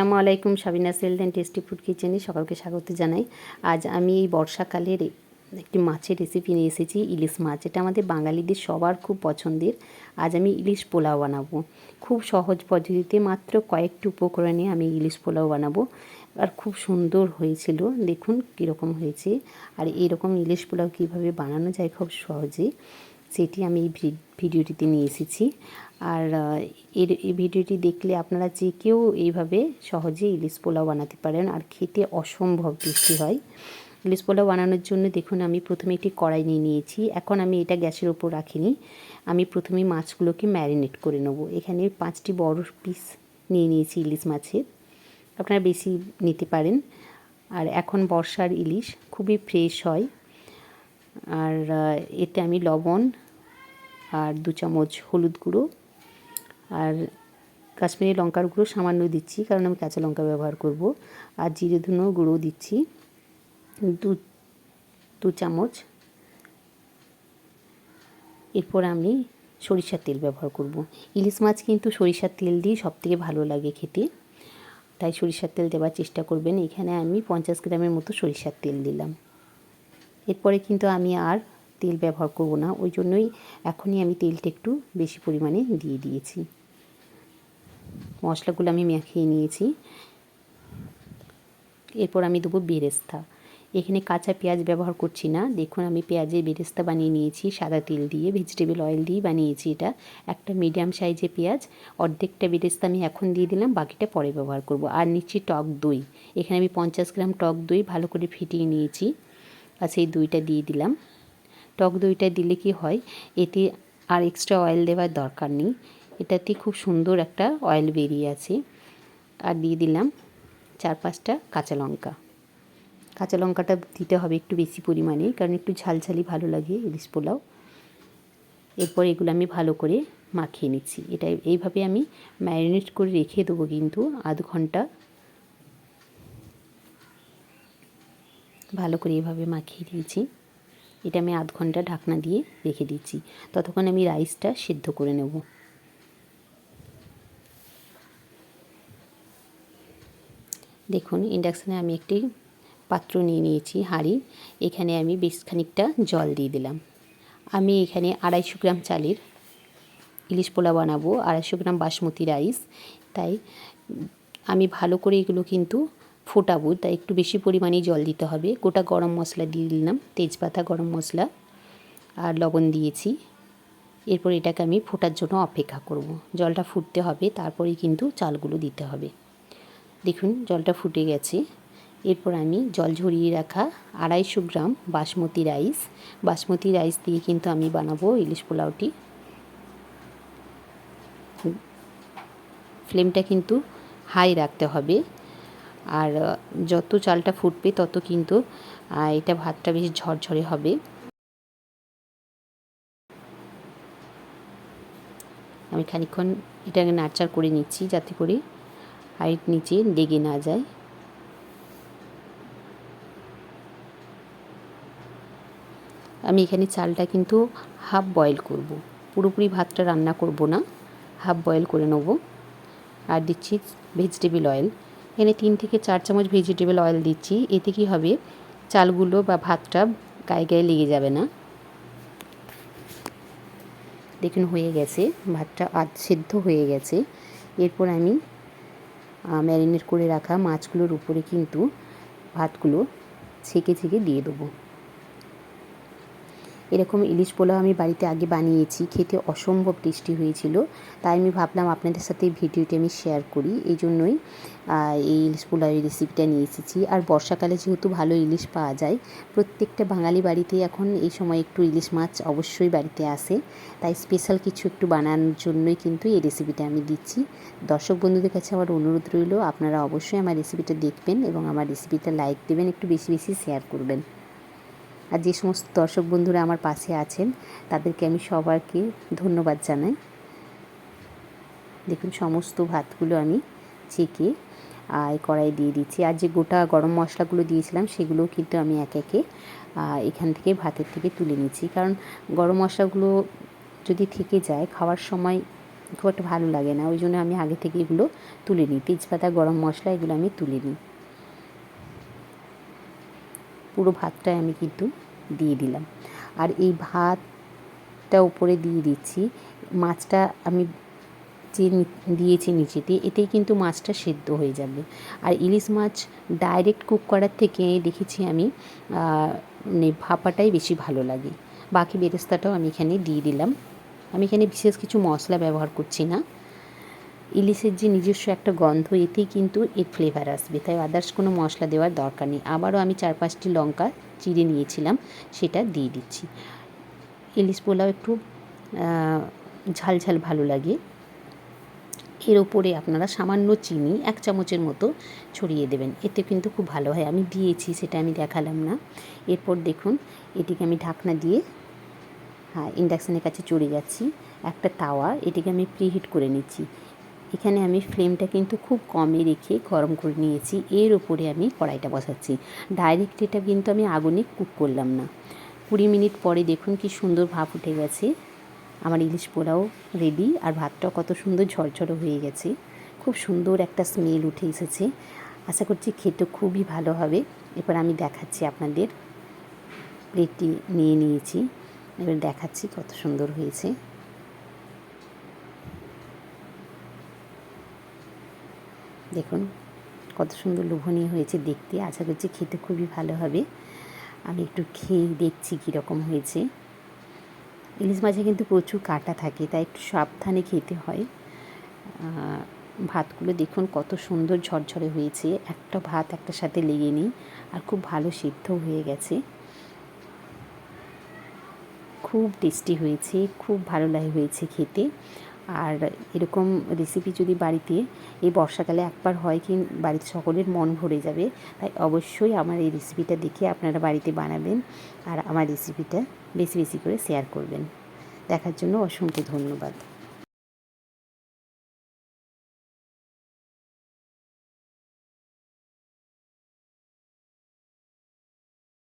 আসসালামু আলাইকুম Sabina salad and tasty food কিচেনে সকলকে স্বাগত জানাই। আজ আমি এই বর্ষাকালের একটি মাছের রেসিপি নিয়ে এসেছি, ইলিশ মাছ। এটা আমাদের বাঙালিদের সবার খুব পছন্দের। আজ আমি ইলিশ পোলাও বানাবো। খুব সহজ পদ্ধতিতে মাত্র কয়েকটি উপকরণে আমি ইলিশ পোলাও বানাবো। আর খুব সুন্দর হয়েছিল। দেখুন কীরকম হয়েছে। আর এরকম ইলিশ পোলাও কীভাবে বানানো যায় খুব সহজে সেটি আমি এই ভিডিওটিতে নিয়ে এসেছি। আর এর, এই ভিডিওটি দেখলে আপনারা যে কেউ এইভাবে সহজে ইলিশ পোলাও বানাতে পারেন আর খেতে অসম্ভব টেস্টি হয়। ইলিশ পোলাও বানানোর জন্য দেখুন, আমি প্রথমে একটি কড়াই নিয়ে নিয়েছি। এখন আমি এটা গ্যাসের ওপর রাখিনি। আমি প্রথমে মাছগুলোকে ম্যারিনেট করে নেব। এখানে পাঁচটি বড় পিস নিয়ে নিয়েছি ইলিশ মাছের। আপনারা বেশি নিতে পারেন। আর এখন বর্ষার ইলিশ খুবই ফ্রেশ হয়। আর এতে আমি লবণ আর দু চামচ হলুদ গুঁড়ো আর কাশ্মীরি লঙ্কার গুঁড়ো সামান্য দিচ্ছি, কারণ আমি কাঁচা লঙ্কা ব্যবহার করব। আর জিরে ধুনো গুঁড়ো দিচ্ছি, দু দু চামচ। এরপর আমি সরিষার তেল ব্যবহার করব। ইলিশ মাছ কিন্তু সরিষার তেল দিয়ে সবথেকে ভালো লাগে খেতে, তাই সরিষার তেল দেওয়ার চেষ্টা করবেন। এখানে আমি পঞ্চাশ গ্রামের মতো সরিষার তেল দিলাম। এরপরে কিন্তু আমি আর তেল ব্যবহার করব না, ওই জন্যই এখনই আমি তেলটা একটু বেশি পরিমাণে দিয়ে দিয়েছি। মশলাগুলো আমি মাখিয়ে নিয়েছি। এরপর আমি দেবো বেরেস্তা। এখানে কাঁচা পেঁয়াজ ব্যবহার করছি না। দেখুন, আমি পেঁয়াজের বেরেস্তা বানিয়ে নিয়েছি, সাদা তেল দিয়ে ভেজিটেবল অয়েল দিয়ে বানিয়েছি এটা। একটা মিডিয়াম সাইজের পেঁয়াজ, অর্ধেকটা বেরেস্তা আমি এখন দিয়ে দিলাম, বাকিটা পরে ব্যবহার করব। আর নিচ্ছি টক দই। এখানে আমি পঞ্চাশ গ্রাম টক দই ভালো করে ফিটিয়ে নিয়েছি। আর সেই দইটা দিয়ে দিলাম। টক দইটা দিলে কি হয়, এতে আর এক্সট্রা অয়েল দেওয়ার দরকার নেই। এটাতে খুব সুন্দর একটা অয়েল বেরিয়ে আছে। আর দিয়ে দিলাম চার পাঁচটা কাঁচা লঙ্কা। কাঁচা লঙ্কাটা দিতে হবে একটু বেশি পরিমাণে, কারণ একটু ঝালঝালি ভালো লাগে ইলিশ পোলাও। এরপর এগুলো আমি ভালো করে মাখিয়ে নিচ্ছি। এটা এইভাবে আমি ম্যারিনেট করে রেখে দেবো কিন্তু আধ ঘণ্টা ভালো করে এভাবে মাখিয়ে দিয়েছি। এটা আমি আধ ঘণ্টা ঢাকনা দিয়ে রেখে দিচ্ছি। ততক্ষণ আমি রাইসটা সিদ্ধ করে নেব। দেখুন, ইন্ডাকশানে আমি একটি পাত্র নিয়ে নিয়েছি, হাঁড়ি। এখানে আমি বেশ খানিকটা জল দিয়ে দিলাম। আমি এখানে আড়াইশো গ্রাম চালের ইলিশ পোলা বানাবো, আড়াইশো গ্রাম বাসমতি রাইস। তাই আমি ভালো করে এগুলো কিন্তু ফোটাবো, তাই একটু বেশি পরিমাণে জল দিতে হবে। গোটা গরম মশলা দিয়ে দিলাম, তেজপাতা, গরম মশলা আর লবণ দিয়েছি। এরপর এটাকে আমি ফোটার জন্য অপেক্ষা করব। জলটা ফুটতে হবে, তারপরেই কিন্তু চালগুলো দিতে হবে। দেখুন, জলটা ফুটে গেছে। এরপর আমি জল ঝরিয়ে রাখা আড়াইশো gram basmati rice. Basmati rice দিয়ে কিন্তু আমি বানাবো ইলিশ পোলাওটি। ফ্লেমটা কিন্তু হাই রাখতে হবে। আর যত চালটা ফুটবে তত কিন্তু এটা ভাতটা বেশ ঝরঝরে হবে। আমি খানিক্ষণ এটাকে নাড়চাড় করে নিচ্ছি যাতে করে হাইট নিচে লেগে না যায়। আমি এখানে চালটা কিন্তু হাফ বয়েল করব। পুরোপুরি ভাতটা রান্না করব না, হাফ বয়েল করে নেব। আর দিচ্ছি ভেজিটেবল অয়েল। এখানে তিন থেকে চার চামচ ভেজিটেবল অয়েল দিচ্ছি। এতে কি হবে? চালগুলো বা ভাতটা গায়ে গায়ে লেগে যাবে না। দেখুন, হয়ে গেছে। ভাতটা আধ সেদ্ধ হয়ে গেছে। এরপর আমি ম্যারিনেট করে রাখা মাছগুলোর উপরে কিন্তু ভাতগুলো ছেঁকে ছেঁকে দিয়ে দেবো। এরকম ইলিশ পোলাও আমি বাড়িতে আগে বানিয়েছি, খেতে অসম্ভব টেস্টি হয়েছিল। তাই আমি ভাবলাম আপনাদের সাথে ভিডিওটি আমি শেয়ার করি। এই জন্যই এই ইলিশ পোলাওয়ের রেসিপিটা নিয়ে এসেছি। আর বর্ষাকালে যেহেতু ভালো ইলিশ পাওয়া যায়, প্রত্যেকটা বাঙালি বাড়িতে এখন এই সময় একটু ইলিশ মাছ অবশ্যই বাড়িতে আসে। তাই স্পেশাল কিছু একটু বানানোর জন্যই কিন্তু এই রেসিপিটা আমি দিচ্ছি। দর্শক বন্ধুদের কাছে আমার অনুরোধ রইল, আপনারা অবশ্যই আমার রেসিপিটা দেখবেন এবং আমার রেসিপিটা লাইক দেবেন, একটু বেশি বেশি শেয়ার করবেন। আর যে সমস্ত দর্শক বন্ধুরা আমার পাশে আছেন, তাদেরকে আমি সবাইকে ধন্যবাদ জানাই। দেখুন, সমস্ত ভাতগুলো আমি চেকে এই কড়াই দিয়ে দিচ্ছি। আর যে গোটা গরম মশলাগুলো দিয়েছিলাম, সেগুলোও কিন্তু আমি এক একে এখান থেকে ভাতের থেকে তুলে নিচ্ছি। কারণ গরম মশলাগুলো যদি থেকে যায়, খাওয়ার সময় খুব একটা ভালো লাগে না। ওই জন্য আমি আগে থেকে এগুলো তুলে নিই। তেজপাতা, গরম মশলা, এগুলো আমি তুলে নিই। পুরো ভাতটাই আমি কিন্তু দিয়ে দিলাম। আর এই ভাতটা উপরে দিয়ে দিচ্ছি। মাছটা আমি যে দিয়েছি নিচেতে, এতেই কিন্তু মাছটা সেদ্ধ হয়ে যাবে। আর ইলিশ মাছ ডাইরেক্ট কুক করার থেকে দেখেছি আমি মানে ভাপাটাই বেশি ভালো লাগে। বাকি বেরেস্তাটাও আমি এখানে দিয়ে দিলাম। আমি এখানে বিশেষ কিছু মশলা ব্যবহার করছি না। ইলিশের যে নিজস্ব একটা গন্ধ, এতেই কিন্তু এর ফ্লেভার আসবে। তাই আদার্স কোনো মশলা দেওয়ার দরকার নেই। আবারও আমি চার পাঁচটি লঙ্কা চিড়ে নিয়েছিলাম, সেটা দিয়ে দিচ্ছি। ইলিশ পোলাও একটু ঝাল ঝাল ভালো লাগে। এর ওপরে আপনারা সামান্য চিনি এক চামচের মতো ছড়িয়ে দেবেন। এতে কিন্তু খুব ভালো হয়। আমি দিয়েছি, সেটা আমি দেখালাম না। এরপর দেখুন, এটিকে আমি ঢাকনা দিয়ে হ্যাঁ ইন্ডাকশানের কাছে চড়ে যাচ্ছি। একটা তাওয়া, এটিকে আমি প্রিহিট করে নিচ্ছি। এখানে আমি ফ্লেমটা কিন্তু খুব কমে রেখে গরম করে নিয়েছি। এর ওপরে আমি কড়াইটা বসাচ্ছি। ডাইরেক্ট এটা কিন্তু আমি আগুনে কুক করলাম না। কুড়ি মিনিট পরে দেখুন কি সুন্দর ভাপ উঠে গেছে। আমার ইলিশ পোলাও রেডি আর ভাতটাও কত সুন্দর ঝরঝরে হয়ে গেছে। খুব সুন্দর একটা স্মেল উঠে এসেছে। আশা করছি খেতে খুবই ভালো হবে। এবার আমি দেখাচ্ছি আপনাদের প্লেটটি নিয়ে নিয়েছি। এবার দেখাচ্ছি কত সুন্দর হয়েছে। দেখুন, কত সুন্দর লোভনীয় হয়েছে দেখতে। আশা করছি খেতে খুবই ভালো হবে। আমি একটু খেয়ে দেখছি কীরকম হয়েছে। ইলিশ মাছে কিন্তু প্রচুর কাঁটা থাকে, তাই একটু সাবধানে খেতে হয়। ভাতগুলো দেখুন, কত সুন্দর ঝরঝরে হয়েছে। একটা ভাত একটার সাথে লেগে নেই, আর খুব ভালো সিদ্ধ হয়ে গেছে। খুব টেস্টি হয়েছে, খুব ভালো লাগে হয়েছে খেতে। আর এরকম রেসিপি যদি বাড়িতে এই বর্ষাকালে একবার হয় কি বাড়িতে সকলের মন ভরে যাবে, তাই অবশ্যই আমার এই রেসিপিটা দেখে আপনারা বাড়িতে বানাবেন আর আমার রেসিপিটা বেশি বেশি করে শেয়ার করবেন। দেখার জন্য অসংখ্য ধন্যবাদ।